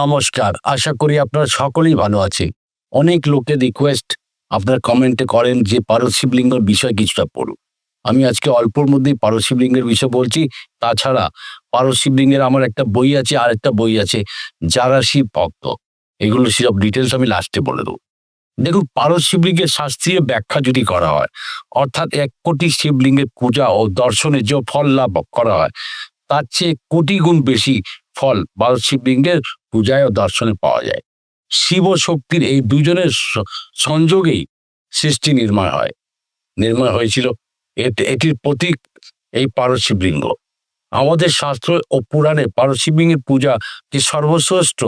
নমস্কার। আশা করি আপনারা সকলেই ভালো আছে অনেক লোকের রিকোয়েস্ট আপনার কমেন্টে করেন যে পারশিবলিঙ্গের বিষয় কিছুটা পড়ুন। আমি আজকে অল্পর মধ্যেই পারশিবলিঙ্গের বিষয় বলছি। তাছাড়া পারশিবলিঙ্গের আমার একটা বই আছে আর একটা বই আছে, যারা শিব ভক্ত। এগুলো সব ডিটেলস আমি লাস্টে বলে দেবো। দেখুন পারশিবলিঙ্গের শাস্ত্রীয় ব্যাখ্যা যদি করা হয়, অর্থাৎ এক কোটি শিবলিঙ্গের পূজা ও দর্শনে যে ফল লাভ করা হয়, তার চেয়ে কোটি গুণ বেশি ফল বারো শিবলিঙ্গের পূজায় ও দর্শনে পাওয়া যায়। শিব শক্তির এই দুজনের সংযোগেই সৃষ্টি নির্মাণ হয়। নির্মাণ হয়েছিল এটির প্রতীক এই পারশিবলিঙ্গ আমাদের শাস্ত্র ও পুরাণে পারশিবলিঙ্গের পূজা যে সর্বশ্রেষ্ঠ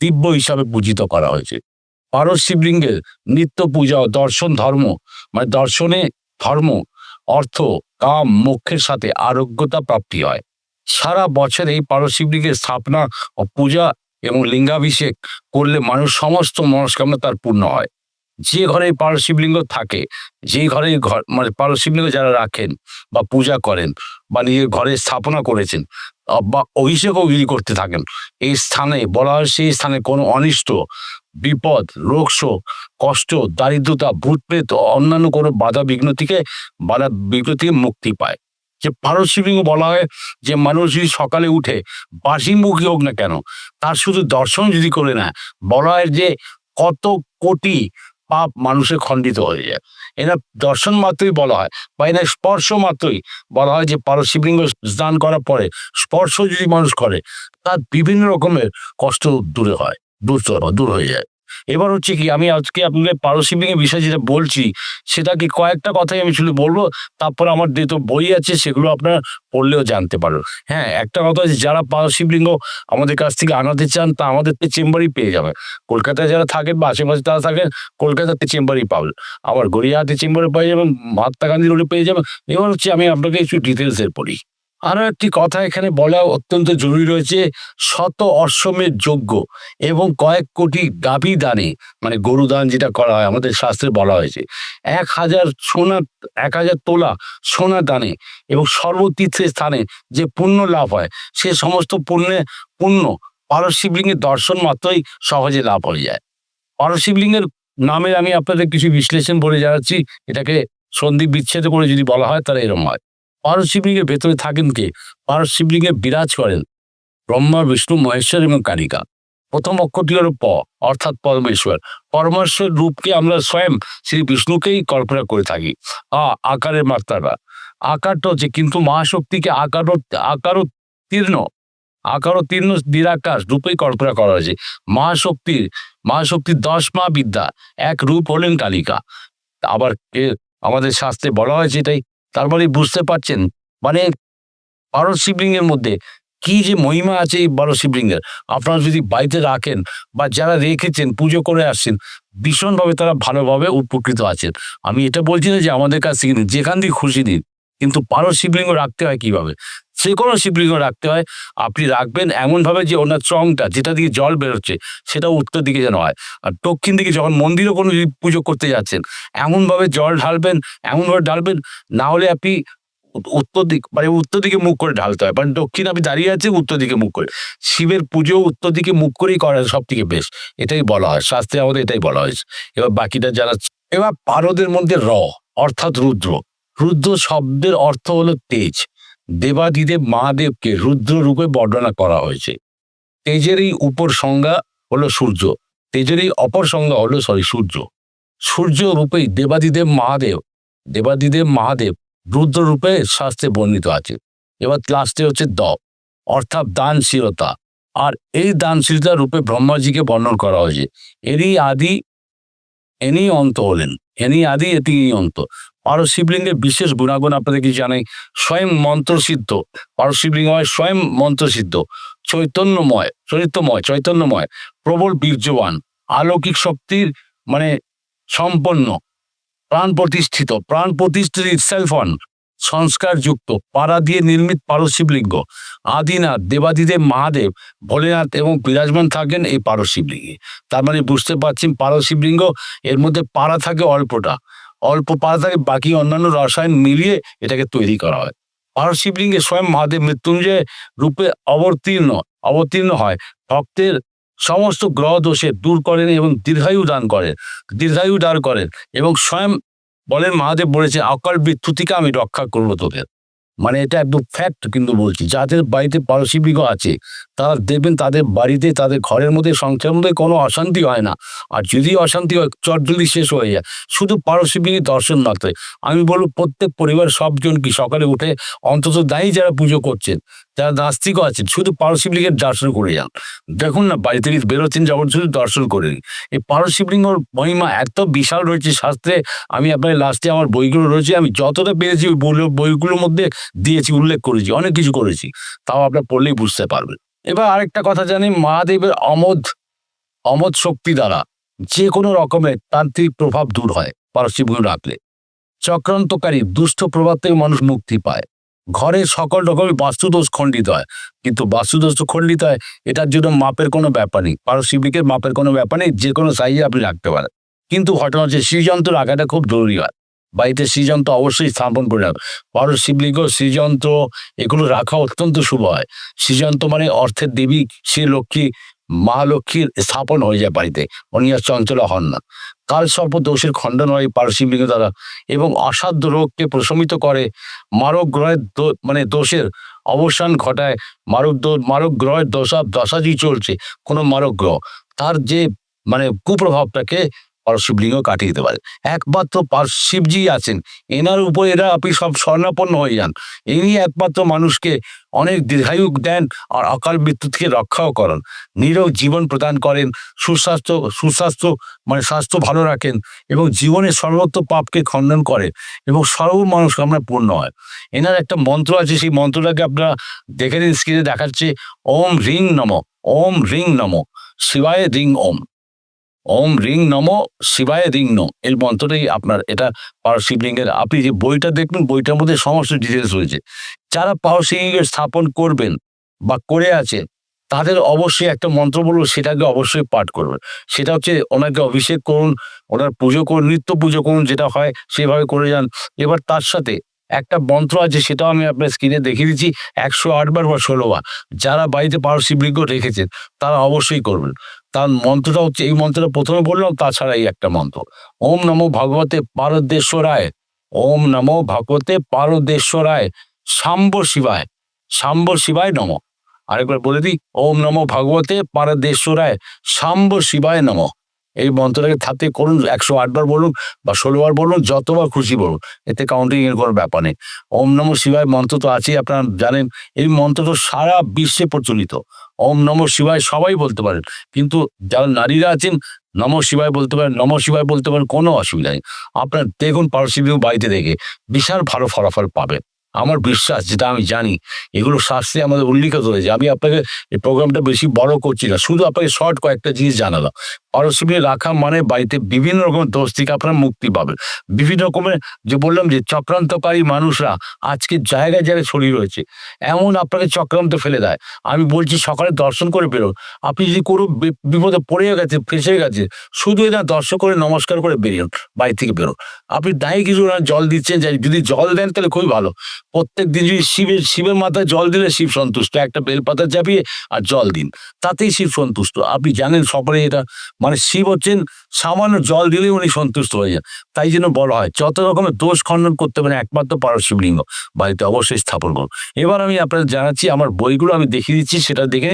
দিব্য হিসাবে পূজিত করা হয়েছে। পারশিবলিঙ্গের নিত্য পূজা ও দর্শন ধর্ম মানে দর্শনে ধর্ম, অর্থ, কাম, মোক্ষের সাথে আরোগ্যতা প্রাপ্তি হয়। সারা বছর এই পারশিবলিঙ্গের স্থাপনা ও পূজা এবং লিঙ্গাভিষেক করলে মানুষ সমস্ত মনস্কামনা তার পূর্ণ হয়। যে ঘরে এই পারশিবলিঙ্গ থাকে যে ঘরে ঘর মানে পারশিবলিঙ্গ যারা রাখেন বা পূজা করেন বা নিজের ঘরে স্থাপনা করেছেন, বা অভিষেকও যদি করতে থাকেন, এই স্থানে বলা হয় সেই স্থানে কোনো অনিষ্ট, বিপদ রোগশোক কষ্ট, দারিদ্রতা, ভূতপ্রেত, অন্যান্য কোনো বাধা বিঘ্ন থেকে বাধা বিঘ্ন থেকে মুক্তি পায়। যে পারশিবলিঙ্গ বলা হয় যে মানুষ যদি সকালে উঠে বাসি মুখী হোক না কেন, তার শুধু দর্শন যদি করে না, বলা হয় যে কত কোটি পাপ মানুষের খণ্ডিত হয়ে যায়। এরা দর্শন মাত্রই বলা হয়, বা এরা স্পর্শ মাত্রই বলা হয় যে পারশিবলিঙ্গ স্নান করার পরে স্পর্শ যদি মানুষ করে, তার বিভিন্ন রকমের কষ্ট দূরে হয় দূর দূর হয়ে যায়। এবার হচ্ছে কি, আমি আজকে আপনাদের পারশিবলিঙ্গের বিষয়ে যেটা বলছি, সেটা কি কয়েকটা কথাই আমি শুধু বলব, তারপর আমার যেহেতু বই আছে সেগুলো আপনারা পড়লেও জানতে পারো। হ্যাঁ একটা কথা আছে যারা পারশিবলিঙ্গ আমাদের কাছ থেকে আনাতে চান, তা আমাদের চেম্বারই পেয়ে যাবে। কলকাতায় যারা থাকেন বা আশেপাশে তারা থাকেন, কলকাতাতে চেম্বারই পাবেন। আবার গড়িয়াহাটে চেম্বারে পেয়ে যাবেন, মহাত্মা গান্ধী রোডে পেয়ে যাবেন। এবার হচ্ছে আমি আপনাকে একটু ডিটেলসের পড়ি আরও একটি কথা এখানে বলা অত্যন্ত জরুরি রয়েছে, শত অশ্বমের যোগ্য এবং কয়েক কোটি গাভী দানে মানে গরু দান যেটা করা হয়, আমাদের শাস্ত্রে বলা হয়েছে, এক হাজার সোনা, এক হাজার তোলা সোনা দানে এবং সর্বতীর্থের স্থানে যে পুণ্য লাভ হয়, সে সমস্ত পুণ্যে, পুণ্য পারশিবলিঙ্গের দর্শন মাত্রই সহজে লাভ হয়ে যায়। পারশিবলিঙ্গের নামের আমি আপনাদের কিছু বিশ্লেষণ বলে জানাচ্ছি, এটাকে সন্ধি বিচ্ছেদ করে যদি বলা হয় তাহলে এরকম হয়। পারশিবলিঙ্গের ভেতরে থাকেন কে? পারশিবলিঙ্গে বিরাজ করেন ব্রহ্মা, বিষ্ণু, মহেশ্বর এবং কালিকা প্রথম অক্ষরটি হল প, অর্থাৎ পরমেশ্বর। পরমেশ্বর রূপকে আমরা স্বয়ং শ্রী বিষ্ণুকেই কল্পনা করে থাকি। আ, আকারের মাত্রাটা। আকারটা হচ্ছে, কিন্তু মহাশক্তিকে আকার আকারও তীর্ণ আকারও তীর্ণ নিরাকাশ রূপেই কল্পনা করা হয়েছে। মহাশক্তির মহাশক্তির দশ মা বিদ্যা এক রূপ হলেন কালিকা। আবার আমাদের শাস্ত্রে বলা হয়েছে এটাই তার মানে বুঝতে পারছেন? মানে বারো শিবলিঙ্গের মধ্যে কি যে মহিমা আছে এই বারো শিবলিঙ্গের? আপনারা যদি বাড়িতে রাখেন বা যারা রেখেছেন, পুজো করে আসছেন, ভীষণভাবে তারা ভালোভাবে উপকৃত আছেন। আমি এটা বলছি না যে আমাদের কাছ থেকে যেখান থেকে খুশি দিন কিন্তু পারো শিবলিঙ্গ রাখতে হয় কীভাবে? যে কোনো শিবলিঙ্গ রাখতে হয়। আপনি রাখবেন এমনভাবে যে ওনার চংটা, যেটা দিয়ে জল বেরোচ্ছে সেটা উত্তর দিকে যেন হয়। আর দক্ষিণ দিকে যখন মন্দিরে কোনো পুজো করতে যাচ্ছেন, এমনভাবে জল ঢালবেন, এমনভাবে ঢালবেন, না হলে আপনি উত- উত্তর দিক মানে উত্তর দিকে মুখ করে ঢালতে হয়। মানে দক্ষিণ আপনি দাঁড়িয়ে আছে, উত্তর দিকে মুখ করে। শিবের পুজো উত্তর দিকে মুখ করেই করা সব থেকে বেশ এটাই বলা হয়। শাস্ত্রে আমাদের এটাই বলা হয়েছে। এবার বাকিটা যারা এবার পারদের মধ্যে র, অর্থাৎ রুদ্র। রুদ্র শব্দের অর্থ হলো তেজ। দেবাদিদেব মহাদেবকে রুদ্র রূপে বর্ণনা করা হয়েছে। তেজের এই উপর সংজ্ঞা হলো সূর্য। তেজের এই অপর সংজ্ঞা হলো সরি সূর্য। সূর্য রূপেই দেবাদিদেব মহাদেব দেবাদিদেব মহাদেব রুদ্র রূপে শাস্ত্রে বর্ণিত আছে। এবার লাস্টে হচ্ছে দ, অর্থাৎ দানশীলতা। আর এই দানশীলতা রূপে ব্রহ্মাজিকে বর্ণন করা হয়েছে। এরই আদি এনি অন্ত হলেন। এনি আদি এটি অন্ত। পারশিবলিঙ্গের বিশেষ গুণাগুণ আপনাদের কি জানাই? স্বয়ং মন্ত্রসিদ্ধ। পারশিবলিঙ্গ হয় স্বয়ং মন্ত্রসিদ্ধ। চৈতন্যময়, চরিত্রময়, চৈতন্যময়, প্রবল বীর্যবান আলৌকিক শক্তির মানে সম্পন্ন, প্রাণ প্রতিষ্ঠিত প্রাণ প্রতিষ্ঠিত ইটসেলফ সংস্কারযুক্ত পাড়া দিয়ে নির্মিত পারশিবলিঙ্গ আদিনাথ, দেবাদিদেব, মহাদেব, ভোলেনাথ এবং বিরাজমান থাকেন এই পারশিবলিঙ্গে তার মানে বুঝতে পারছেন পারশিবলিঙ্গ এর মধ্যে পাড়া থাকে অল্পটা। অল্প পাতাকে বাকি অন্যান্য রসায়ন মিলিয়ে এটাকে তৈরি করা হয়। পার শিবলিঙ্গে স্বয়ং মহাদেব মৃত্যুঞ্জয় রূপে অবতীর্ণ অবতীর্ণ হয়। ভক্তের সমস্ত গ্রহ দোষে দূর করেন এবং দীর্ঘায়ু দান করেন, দীর্ঘায়ু দান করেন এবং স্বয়ং বলেন মহাদেব বলেছে, অকাল বিদ্যুতিকে আমি রক্ষা করব তোদের। মানে এটা একদম ফ্যাক্ট কিন্তু বলছি। যাদের বাড়িতে পারসিবিক আছে, তারা দেখবেন তাদের বাড়িতে, তাদের ঘরের মধ্যে, সংসারের মধ্যে কোনো অশান্তি হয় না। আর যদি অশান্তি হয় চটজলদি শেষ হয়ে যায়। শুধু পারসিবিক দর্শন মাত্র। আমি বলব প্রত্যেক পরিবার, সবজন কি সকালে উঠে অন্তত দায়ী যারা পুজো করছেন, যারা নাস্তিকও আছেন, শুধু পারসিবলিঙ্গের দর্শন করে যান। দেখুন না বাড়ি থেকে বেরোচ্ছেন যখন শুধু দর্শন করে নিন। এই পারসিবলিঙ্গর মহিমা এত বিশাল রয়েছে শাস্ত্রে। আমি আপনার লাস্টে আমার বইগুলো রয়েছে, আমি যতটা পেরেছি বইগুলোর মধ্যে দিয়েছি, উল্লেখ করেছি, অনেক কিছু করেছি, তাও আপনার পড়লেই বুঝতে পারবেন। এবার আরেকটা কথা জানি, মহাদেবের অমোদ অমোদ শক্তি দ্বারা যে কোনো রকমের তান্ত্রিক প্রভাব দূর হয় পারসিবলিঙ্গ রাখলে। চক্রান্তকারী দুষ্ট প্রভাব থেকে মানুষ মুক্তি পায়। ঘরের সকল রকমের বাস্তুদোষ খণ্ডিত হয়, কিন্তু বাস্তুদোষ তো খণ্ডিত হয়, এটার জন্য মাপের কোনো ব্যাপার নেই পারসিবিকের মাপের কোনো ব্যাপার নেই যে কোনো সাইজে আপনি রাখতে পারেন। কিন্তু ঘটনা হচ্ছে শ্রীযন্ত্র রাখাটা খুব জরুরি হয়। বাড়িতে শ্রীযন্ত্র অবশ্যই স্থাপন করে রাখবে। পারো শিবলিঙ্গ শ্রীযন্ত্র এগুলো রাখা অত্যন্ত শুভ হয়। শ্রীযন্ত্র মানে অর্থের দেবী শ্রী লক্ষ্মী মা লক্ষ্মীর স্থাপন হয়ে যায় বাড়িতে। উনি আর চঞ্চলা হন না। কাল সর্প দোষের খণ্ডন হয় পারশিবলিঙ্গ দ্বারা এবং অসাধ্য রোগকে প্রশমিত করে মারক গ্রহের মানে দোষের অবসান ঘটায়। মারক মারক গ্রহের দশা দশাজি চলছে, কোনো মারক গ্রহ। তার যে মানে কুপ্রভাবটাকে পারশিবলিঙ্গ কাটিয়ে দিতে পারে। একমাত্র পার্শিবজি আছেন। এনার উপর এরা আপনি সব স্বর্ণাপন্ন হয়ে যান। ইনি একমাত্র মানুষকে অনেক দীর্ঘায়ু দেন আর অকাল মৃত্যু থেকে রক্ষাও করেন। নিরোগ জীবন প্রদান করেন, সুস্বাস্থ্য সুস্বাস্থ্য মানে স্বাস্থ্য ভালো রাখেন এবং জীবনের সর্বত্র পাপকে খণ্ডন করে এবং সর্ব মানুষ আমরা পূর্ণ হয়। এনার একটা মন্ত্র আছে, সেই মন্ত্রটাকে আপনারা দেখে নিন স্ক্রিনে দেখাচ্ছে, ওম রিং নম, ওম রিং নম, শিবায় রিং ওম। ওম রিং নম, শিবায় রিং ন। এর মন্ত্রটাই আপনার এটা পাওয়ার শিবলিঙ্গের। আপনি যে বইটা দেখবেন, বইটার মধ্যে সমস্ত ডিটেলস রয়েছে। যারা পাওয়ার শিবলিঙ্গের স্থাপন করবেন বা করে আছেন তাদের অবশ্যই একটা মন্ত্র বলব, সেটাকে অবশ্যই পাঠ করবেন। সেটা হচ্ছে ওনাকে অভিষেক করুন, ওনার পুজো করুন, নিত্য পুজো করুন, যেটা হয়, সেভাবে করে যান। এবার তার সাথে একটা মন্ত্র আছে, সেটাও আমি আপনার স্ক্রিনে দেখিয়ে দিচ্ছি, একশো আটবার বা ষোলোবার যারা বাড়িতে পাওয়ার শিবলিঙ্গ রেখেছেন, তারা অবশ্যই করবেন। তার মন্ত্রটা হচ্ছে, এই মন্ত্রটা প্রথমে বললাম, তাছাড়া এই একটা মন্ত্র। ওম নমো ভগবতে পারদেশ্বরায়, ওম নমো ভগবতে পারদেশ্বরায়, শাম্ব শিবায় শাম্ব শিবায় নম। আরেকবার বলে দিই, ওম নমো ভগবতে পারদেশ্বরায়, শাম্ব শিবায় নম। এই মন্ত্রটাকে থাকতে করুন, একশো আটবার বলুন বা ষোলোবার বলুন, যতবার খুশি বলুন, এতে কাউন্টিং এর কোনো ব্যাপার নেই। ওম নমঃ শিবায়, মন্ত্র তো আছেই, আপনারা জানেন, এই মন্ত্র তো সারা বিশ্বে প্রচলিত। ওম নমঃ শিবায় সবাই বলতে পারেন, কিন্তু যারা নারীরা আছেন, নম শিবায় বলতে পারেন, নম শিবায় বলতে পারেন, কোনো অসুবিধা নেই। আপনার দেখুন পারসিবিউ বাড়িতে দেখে, বিশাল ভালো ফলাফল পাবেন। আমার বিশ্বাস, যেটা আমি জানি, এগুলো শাস্ত্রে আমাদের উল্লিখিত হয়েছে। আমি আপনাকে এই প্রোগ্রামটা বেশি বড় করছি না, শুধু আপনাকে শর্ট কয়েকটা জিনিস জানালাম। পারসিবি রাখা মানে বাড়িতে বিভিন্ন রকমের দোষ থেকে আপনারা মুক্তি পাবেন। বিভিন্ন রকমের যে বললাম যে চক্রান্তকারী মানুষরা আজকে জায়গায় জায়গায় ছড়িয়ে রয়েছে। এমন আপনাকে চক্রান্ত ফেলে দেয়। আমি বলছি সকালে দর্শন করে বেরোন। আপনি যদি কোনো বিপদে পড়ে গেছে, ফেসে গেছে, শুধু এটা দর্শন করে, নমস্কার করে বেরিয়ে বাড়ি থেকে বেরোন। আপনি দায়ী কিছু না, জল দিচ্ছেন, যদি জল দেন তাহলে খুবই ভালো। প্রত্যেক দিন যদি শিবের শিবের মাথায় জল দিলে শিব সন্তুষ্ট। একটা বেলপাতা চাপিয়ে আর জল দিন। তাতেই শিব সন্তুষ্ট। আপনি জানেন সকলে এটা মানে শিব হচ্ছেন সামান্য জল দিলেই উনি সন্তুষ্ট হয়ে যান। তাই জন্য বলা হয়, যত রকমের দোষ খণ্ডন করতে পারেন, একমাত্র পারো শিবলিঙ্গ বাড়িতে অবশ্যই স্থাপন করুন। এবার আমি আপনাদের জানাচ্ছি, আমার বইগুলো আমি দেখিয়ে দিচ্ছি, সেটা দেখে।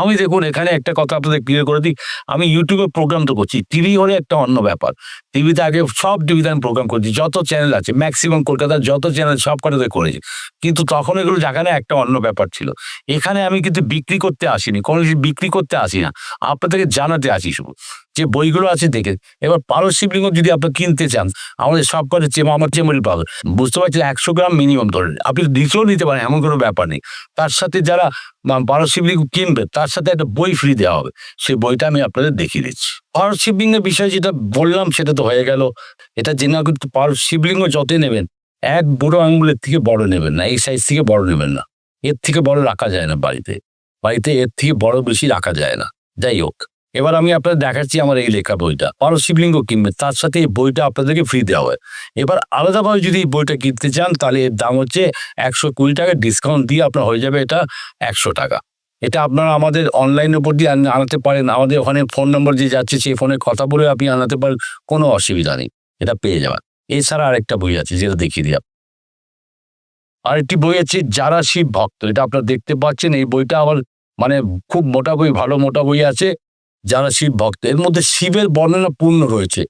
আমি দেখুন, এখানে একটা কথা আপনাদের ক্লিয়ার করে দিই। আমি ইউটিউবে প্রোগ্রাম তো করছি টিভি হলে একটা অন্য ব্যাপার। টিভিতে আগে সব টিভিতে আমি প্রোগ্রাম করেছি, যত চ্যানেল আছে ম্যাক্সিমাম কলকাতার যত চ্যানেল সব কটাতে করেছি। কিন্তু তখন এগুলো যেখানে একটা অন্য ব্যাপার ছিল। এখানে আমি কিন্তু বিক্রি করতে আসিনি, কোনো কিছু বিক্রি করতে আসি না। আপনাদেরকে জানাতে আসি শুধু। যে বইগুলো আছে দেখে, এবার পারস শিবলিঙ্গ যদি আপনি কিনতে চান, আমাদের সব কটা চেমা আমার চেমরি পাবেন বুঝতে পারছেন, একশো গ্রাম মিনিমাম ধরেন। আপনি নিচেও নিতে পারেন, এমন কোনো ব্যাপার নেই। তার সাথে যারা পারস শিবলিঙ্গ কিনবে, তার সাথে একটা বই ফ্রি দেওয়া হবে। সেই বইটা আমি আপনাদের দেখিয়ে দিচ্ছি। পারস শিবলিঙ্গের বিষয়ে যেটা বললাম, সেটা তো হয়ে গেল। এটা জেনে কিন্তু পারস শিবলিঙ্গ যতই নেবেন, এক বুড়ো আঙ্গুলের থেকে বড় নেবেন না, এই সাইজ থেকে বড় নেবেন না। এর থেকে বড় রাখা যায় না বাড়িতে। বাড়িতে এর থেকে বড় বেশি রাখা যায় না। যাই হোক, এবার আমি আপনাদের দেখাচ্ছি আমার এই লেখা বইটা। পারো শিবলিঙ্গ কিনবেন তার সাথে এই বইটা আপনাদেরকে ফ্রি দেওয়া হয়। এবার আলাদাভাবে যদি এই বইটা কিনতে চান, তাহলে এর দাম হচ্ছে একশো কুড়ি টাকা ডিসকাউন্ট দিয়ে আপনার হয়ে যাবে এটা একশো টাকা। এটা আপনারা আমাদের অনলাইনের উপর দিয়ে আনাতে পারেন। আমাদের ওখানে ফোন নম্বর যে যাচ্ছে, সেই ফোনে কথা বলে আপনি আনাতে পারেন। কোনো অসুবিধা নেই। এটা পেয়ে যাবেন। এছাড়া আরেকটা বই আছে, যেটা দেখিয়ে দিই আরেকটি বই আছে, যারা শিব ভক্ত। এটা আপনারা দেখতে পাচ্ছেন। এই বইটা আবার মানে খুব মোটা বই, ভালো মোটা বই আছে, যারা শিব ভক্ত। এর মধ্যে শিবের বর্ণনা পূর্ণ রয়েছে।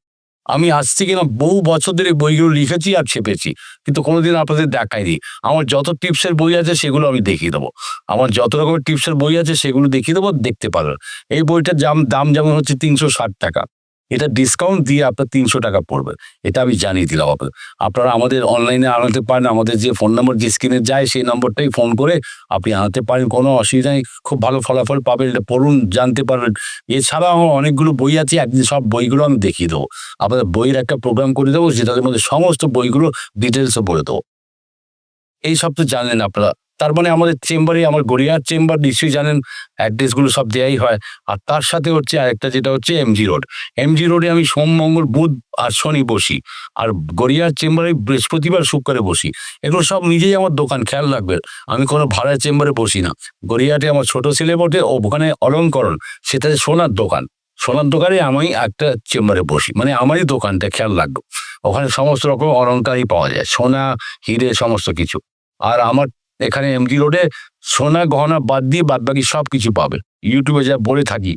আমি আজ থেকে না বহু বছর ধরে বইগুলো লিখেছি আর ছেপেছি, কিন্তু কোনোদিন আপনাদের দেখাইনি। আমার যত টিপসের বই আছে সেগুলো আমি দেখিয়ে দেবো। আমার যত রকমের টিপসের বই আছে সেগুলো দেখিয়ে দেবো, দেখতে পারবেন। এই বইটার দাম দাম যেমন হচ্ছে তিনশো ষাট টাকা। এটা ডিসকাউন্ট দিয়ে আপনার তিনশো টাকা পড়বে। এটা আমি জানিয়ে দিলাম আপনাদের আপনারা আমাদের অনলাইনে আনাতে পারেন, আমাদের যে ফোন নম্বর যে স্ক্রিনে যায়, সেই নম্বরটাই ফোন করে আপনি আনাতে পারেন, কোনো অসুবিধা নেই। খুব ভালো ফলাফল পাবেন, এটা পড়ুন, জানতে পারবেন। এছাড়াও আমার অনেকগুলো বই আছে, একদিন সব বইগুলো আমি দেখিয়ে দেবো। আপনাদের বইয়ের একটা প্রোগ্রাম করে দেবো, যেটার মধ্যে সমস্ত বইগুলো ডিটেলসে বলে দেবো। এই সব তো জানেন আপনারা। তার মানে আমাদের চেম্বারে, আমার গড়িয়ার চেম্বার, নিশ্চয়ই জানেন, অ্যাড্রেসগুলো সব দেয়াই হয়। আর তার সাথে হচ্ছে আরেকটা যেটা হচ্ছে এমজি রোড। এমজি রোডে আমি সোম, মঙ্গল, বুধ আর শনি বসি। আর গড়িয়ার চেম্বারে বৃহস্পতিবার, শুক্রবারে বসি। এগুলো সব নিজেই আমার দোকান, খেয়াল রাখবে আমি কোনো ভাড়ার চেম্বারে বসি না। গড়িয়াতে আমার ছোট ছেলে বটে ওখানে অলঙ্করণ সেটা সোনার দোকান। সোনার দোকানে আমি একটা চেম্বারে বসি মানে আমারই দোকানটা, খেয়াল রাখব ওখানে সমস্ত রকম অলঙ্কারই পাওয়া যায়, সোনা, হিরে, সমস্ত কিছু। আর আমার এখানে এমজি রোডে সোনা, গহনা বাদ দিয়ে বাদ বাকি সব কিছু পাবে ইউটিউবে যা বলে থাকি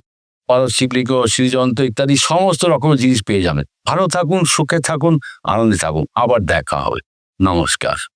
শিবলিঙ্গ শ্রীযন্ত্র ইত্যাদি সমস্ত রকমের জিনিস পেয়ে যাবেন। ভালো থাকুন, সুখে থাকুন, আনন্দে থাকুন। আবার দেখা হবে। নমস্কার।